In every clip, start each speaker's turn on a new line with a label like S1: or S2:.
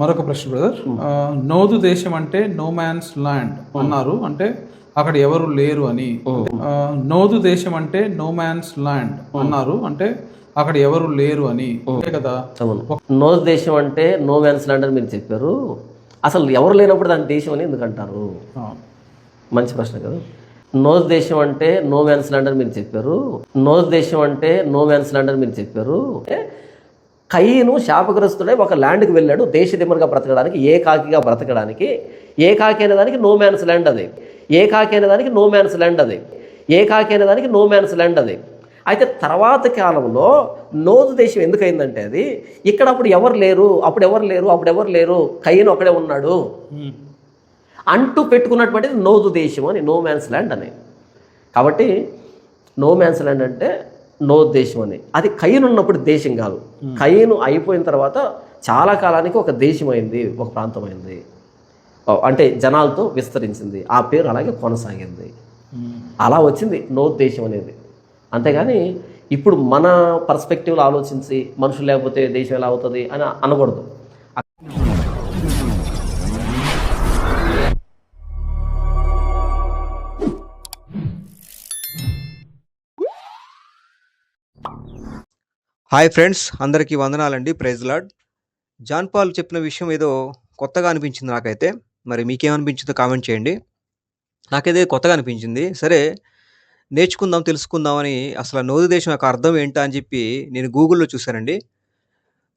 S1: మరొక ప్రశ్న బ్రదర్ ఆ, నోదు దేశం అంటే నో మ్యాన్స్ ల్యాండ్ అన్నారు. అంటే అక్కడ ఎవరు లేరు అని. ఆ, నోదు దేశం అంటే నో మ్యాన్స్ ల్యాండ్ అన్నారు. అంటే అక్కడ ఎవరు లేరు అని. కదా?
S2: అవును. నో దేశం అంటే నో మ్యాన్స్ ల్యాండ్ అని మీరు చెప్పారు. అసలు ఎవరు లేనప్పుడు దాని దేశం అని ఎందుకు అంటారు? మంచి ప్రశ్న కదా. నోజ్ దేశం అంటే నో మ్యాన్స్ ల్యాండ్ అని మీరు చెప్పారు. నోజ్ దేశం అంటే నో మ్యాన్స్ ల్యాండ్ అని మీరు చెప్పారు. కయ్యను శాపగ్రస్తుడై ఒక ల్యాండ్కి వెళ్ళాడు. దేశదిమ్మరుగా బ్రతకడానికి ఏ కాకిగా బ్రతకడానికి. ఏ కాకి అనే దానికి నో మ్యాన్స్ ల్యాండ్ అది. ఏ కాకి అనే దానికి నో మ్యాన్స్ ల్యాండ్ అది. ఏ కాకి అనే దానికి నో మ్యాన్స్ ల్యాండ్ అది. అయితే తర్వాత కాలంలో నోజు దేశం ఎందుకైందంటే అది ఇక్కడ అప్పుడు ఎవరు లేరు అప్పుడు ఎవరు లేరు అప్పుడు ఎవరు లేరు కయ్యను ఒక్కడే ఉన్నాడు. అంటూ పెట్టుకున్నటువంటిది నోదు దేశం అని నో మ్యాన్స్ ల్యాండ్ అని. కాబట్టి నో మ్యాన్స్ ల్యాండ్ అంటే నో దేశం అని. అది కయ్యను ఉన్నప్పుడు దేశం కాదు. కయ్యను అయిపోయిన తర్వాత చాలా కాలానికి ఒక దేశం అయింది ఒక ప్రాంతం అయింది. ఓ, అంటే జనాలతో విస్తరించింది. ఆ పేరు అలాగే కొనసాగింది. అలా వచ్చింది నో దేశం అనేది. అంతేగాని ఇప్పుడు మన పర్స్పెక్టివ్లో ఆలోచించి మనుషులు లేకపోతే దేశం ఎలా అవుతుంది అని అనకూడదు.
S3: హాయ్ ఫ్రెండ్స్ అందరికీ వందనాలండి. Praise lord. జాన్ పాల్ చెప్పిన విషయం ఏదో కొత్తగా అనిపించింది నాకైతే. మరి మీకేమనిపించిందో కామెంట్ చేయండి. నాకైతే కొత్తగా అనిపించింది. సరే నేర్చుకుందాం తెలుసుకుందామని అసలు నోదు దేశం యొక్క అర్థం ఏంటా అని చెప్పి నేను గూగుల్లో చూశానండి.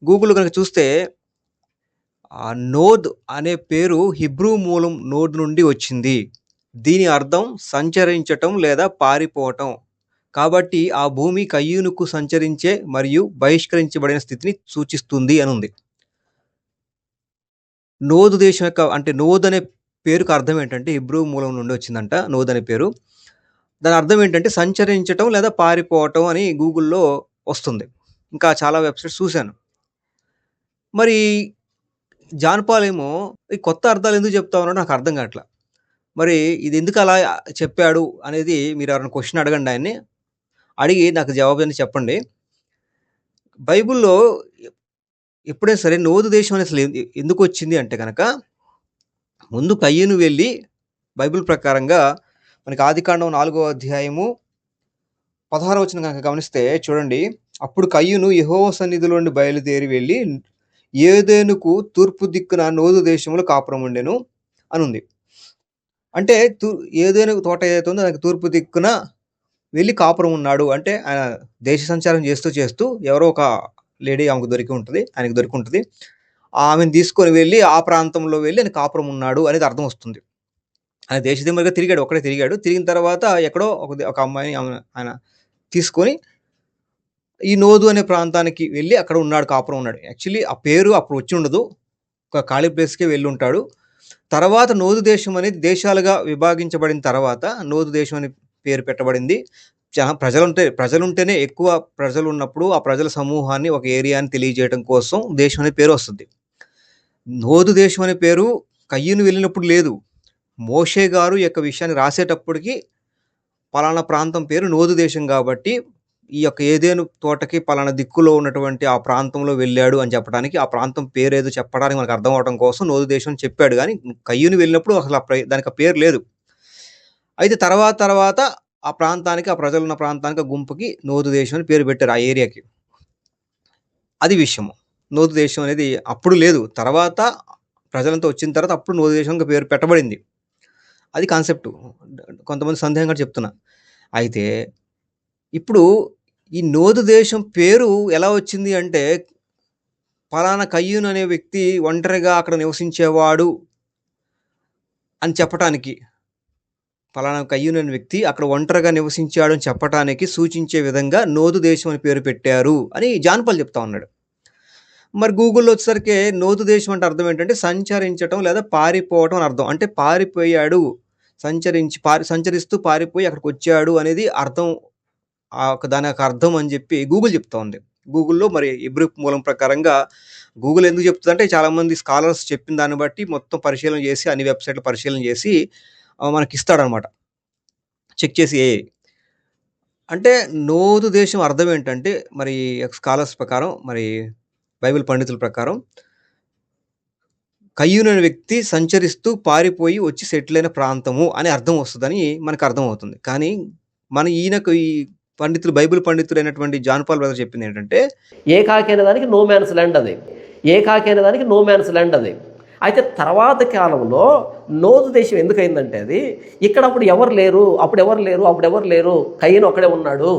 S3: గూగుల్ కనుక చూస్తే ఆ నోద్ అనే పేరు హిబ్రూ మూలం నోడ్ నుండి వచ్చింది. దీని అర్థం సంచరించటం లేదా పారిపోవటం. కాబట్టి ఆ భూమి కయ్యూనుకు సంచరించే మరియు బహిష్కరించబడిన స్థితిని సూచిస్తుంది అని ఉంది నోదు దేశం యొక్క అంటే నోద్ అనే పేరుకు అర్థం ఏంటంటే ఇబ్రూ మూలం నుండి వచ్చిందంట నోద్ అనే పేరు. దాని అర్థం ఏంటంటే సంచరించటం లేదా పారిపోవటం అని గూగుల్లో వస్తుంది. ఇంకా చాలా వెబ్సైట్స్ చూశాను. మరి జాన్పాల్ ఏమో ఈ కొత్త అర్థాలు ఎందుకు చెప్తా ఉన్నాడో నాకు అర్థం కావట్లా. మరి ఇది ఎందుకు అలా చెప్పాడు అనేది మీరు ఎవరైనా క్వశ్చన్ అడగండి ఆయన్ని. అడిగి నాకు జవాబు అని చెప్పండి. బైబిల్లో ఎప్పుడైనా సరే నోదు దేశం అని అసలు ఎందుకు వచ్చింది అంటే కనుక ముందు కయ్యను వెళ్ళి బైబిల్ ప్రకారంగా మనకి ఆదికాండం నాలుగో అధ్యాయము పదహారవ వచ్చిన కనుక గమనిస్తే చూడండి. అప్పుడు కయ్యును యెహోవా సన్నిధిలో నుండి బయలుదేరి వెళ్ళి ఏదేనుకు తూర్పు దిక్కున నోదు దేశంలో కాపురం ఉండెను అని ఉంది అంటే తూ ఏదేను తోట ఏదైతే ఉందో దానికి తూర్పు దిక్కున వెళ్ళి కాపురం ఉన్నాడు అంటే ఆయన దేశ సంచారం చేస్తూ చేస్తూ ఎవరో ఒక లేడీ ఆమెకు దొరికి ఉంటుంది ఆయనకు దొరికి ఉంటుంది. ఆమెను తీసుకొని వెళ్ళి ఆ ప్రాంతంలో వెళ్ళి ఆయన కాపురం ఉన్నాడు అనేది అర్థం వస్తుంది. ఆయన దేశదిమ్మగా తిరిగాడు ఒక్కడే తిరిగాడు. తిరిగిన తర్వాత ఎక్కడో ఒక ఒక అమ్మాయిని ఆమె ఆయన తీసుకొని ఈ నోదు అనే ప్రాంతానికి వెళ్ళి అక్కడ ఉన్నాడు కాపురం ఉన్నాడు. యాక్చువల్లీ ఆ పేరు అప్పుడు వచ్చి ఉండదు. ఒక ఖాళీ ప్లేస్కే వెళ్ళి ఉంటాడు. తర్వాత నోదు దేశం అనేది దేశాలుగా విభాగించబడిన తర్వాత నోదు దేశం అని పేరు పెట్టబడింది. ప్రజలుంటే ప్రజలుంటేనే ఎక్కువ ప్రజలు ఉన్నప్పుడు ఆ ప్రజల సమూహాన్ని ఒక ఏరియాని తెలియజేయడం కోసం దేశం అనే పేరు వస్తుంది. నోదు దేశం అనే పేరు కయ్యూను వెళ్ళినప్పుడు లేదు. మోషే గారు ఈ యొక్క విషయాన్ని రాసేటప్పటికి పలానా ప్రాంతం పేరు నోదు దేశం కాబట్టి ఈ యొక్క ఏదేను తోటకి పలానా దిక్కులో ఉన్నటువంటి ఆ ప్రాంతంలో వెళ్ళాడు అని చెప్పడానికి ఆ ప్రాంతం పేరు ఏదో చెప్పడానికి మనకు అర్థం అవడం కోసం నోదు దేశం అని చెప్పాడు. కానీ కయ్యూని వెళ్ళినప్పుడు అసలు దానికి పేరు లేదు. అయితే తర్వాత తర్వాత ఆ ప్రాంతానికి ఆ ప్రజలు ఉన్న ప్రాంతానికి ఆ గుంపుకి నోదు దేశం అని పేరు పెట్టారు ఆ ఏరియాకి. అది విషయము. నోదు దేశం అనేది అప్పుడు లేదు. తర్వాత ప్రజలంతా వచ్చిన తర్వాత అప్పుడు నోదు దేశంగా పేరు పెట్టబడింది. అది కాన్సెప్ట్ కొంతమంది సందేహంగా చెప్తున్నా. అయితే ఇప్పుడు ఈ నోదు దేశం పేరు ఎలా వచ్చింది అంటే పలానా కయ్యూన్ అనే వ్యక్తి ఒంటరిగా అక్కడ నివసించేవాడు అని చెప్పటానికి ఫలానా కయ్యూన్ వ్యక్తి అక్కడ ఒంటరిగా నివసించాడు అని చెప్పటానికి సూచించే విధంగా నోదు దేశం అని పేరు పెట్టారు అని జాన్పల్ చెప్తా ఉన్నాడు. మరి గూగుల్లో వచ్చేసరికి నోదు దేశం అంటే అర్థం ఏంటంటే సంచరించటం లేదా పారిపోవటం అని అర్థం. అంటే పారిపోయాడు సంచరించి పారి సంచరిస్తూ పారిపోయి అక్కడికి వచ్చాడు అనేది అర్థం ఆ ఒక దాని యొక్క అర్థం అని చెప్పి గూగుల్ చెప్తా ఉంది. గూగుల్లో మరి ఇబ్రూ మూలం ప్రకారంగా గూగుల్ ఎందుకు చెప్తుందంటే చాలామంది స్కాలర్స్ చెప్పిన దాన్ని బట్టి మొత్తం పరిశీలన చేసి అన్ని వెబ్సైట్లు పరిశీలన చేసి మనకి ఇస్తాడనమాట చెక్ చేసి ఏ అంటే నోదు దేశం అర్థం ఏంటంటే మరి స్కాలర్స్ ప్రకారం మరి బైబిల్ పండితుల ప్రకారం కయ్యూను అనే వ్యక్తి సంచరిస్తూ పారిపోయి వచ్చి సెటిల్ అయిన ప్రాంతము అని అర్థం వస్తుందని మనకు అర్థమవుతుంది. కానీ మన ఈయనకు ఈ పండితులు బైబిల్ పండితులు జాన్ పాల్ బ్రదర్ చెప్పింది ఏంటంటే
S2: ఏకాకి అనే దానికి నో మ్యాన్స్ ల్యాండ్ అది. ఏకాకి అనే దానికి నో మ్యాన్స్ ల్యాండ్ అది. అయితే తర్వాత కాలంలో నోదు దేశం ఎందుకైందంటే అది ఇక్కడ అప్పుడు ఎవరు లేరు అప్పుడు ఎవరు లేరు అప్పుడు ఎవరు లేరు కయ్యను ఒక్కడే ఉన్నాడు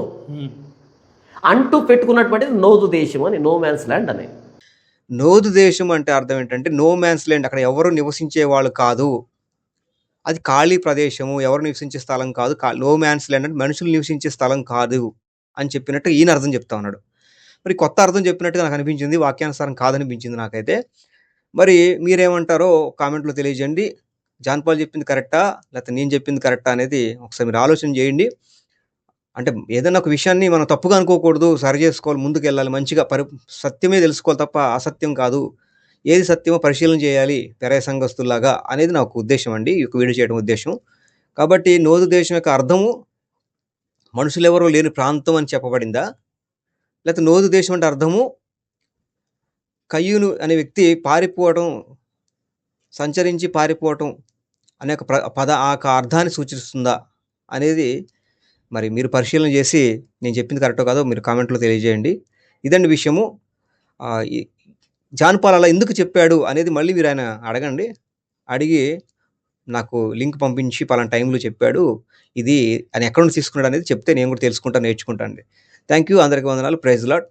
S2: అంటూ పెట్టుకున్నటువంటిది నోదు దేశం అని నో మ్యాన్స్ ల్యాండ్ అని
S3: నోదు దేశం అంటే అర్థం ఏంటంటే నో మ్యాన్స్ ల్యాండ్ అక్కడ ఎవరు నివసించే వాళ్ళు కాదు. అది ఖాళీ ప్రదేశము. ఎవరు నివసించే స్థలం కాదు. నో మ్యాన్స్ ల్యాండ్ అంటే మనుషులు నివసించే స్థలం కాదు అని చెప్పినట్టు ఈయన అర్థం చెప్తా ఉన్నాడు. మరి కొత్త అర్థం చెప్పినట్టుగా నాకు అనిపించింది. వాక్యానుసారం కాదనిపించింది నాకైతే. మరి మీరేమంటారో కామెంట్‌లో తెలియజేయండి. జాన్ పాల్ చెప్పింది కరెక్టా? లేకపోతే నేను చెప్పింది కరెక్టా? అనేది ఒకసారి మీరు ఆలోచన చేయండి. అంటే ఏదైనా ఒక విషయాన్ని మనం తప్పుగా అనుకోకూడదు. సరి చేసుకోవాలి. ముందుకెళ్ళాలి. మంచిగా పరి సత్యమే తెలుసుకోవాలి తప్ప అసత్యం కాదు. ఏది సత్యమో పరిశీలన చేయాలి. పెరయ సంఘస్తులాగా అనేది నా ఒక అండి. ఈ వీడియో చేయడం ఉద్దేశ్యం. కాబట్టి నోదు దేశం యొక్క అర్థము మనుషులెవరూ లేని ప్రాంతం అని చెప్పబడిందా? లేకపోతే నోదు దేశం అంటే అర్థము కయ్యూను అనే వ్యక్తి పారిపోవడం, సంచరించి పారిపోవటం అనే ఒక పద ఆ యొక్క అర్థాన్ని సూచిస్తుందా? అనేది మరి మీరు పరిశీలన చేసి నేను చెప్పింది కరెక్టో కాదో మీరు కామెంట్‌లో తెలియజేయండి. ఇదండి విషయము. జాన్పాల్ అలా ఎందుకు చెప్పాడు అనేది మళ్ళీ మీరు ఆయన అడగండి. అడిగి నాకు లింక్ పంపించి పలానా టైంలో చెప్పాడు. ఇది ఆయన ఎక్కడ నుంచి తీసుకున్నాడు అనేది చెప్తే నేను కూడా తెలుసుకుంటా, నేర్చుకుంటాను అండి. Thank you. అందరికీ వందనాలు. Praise lot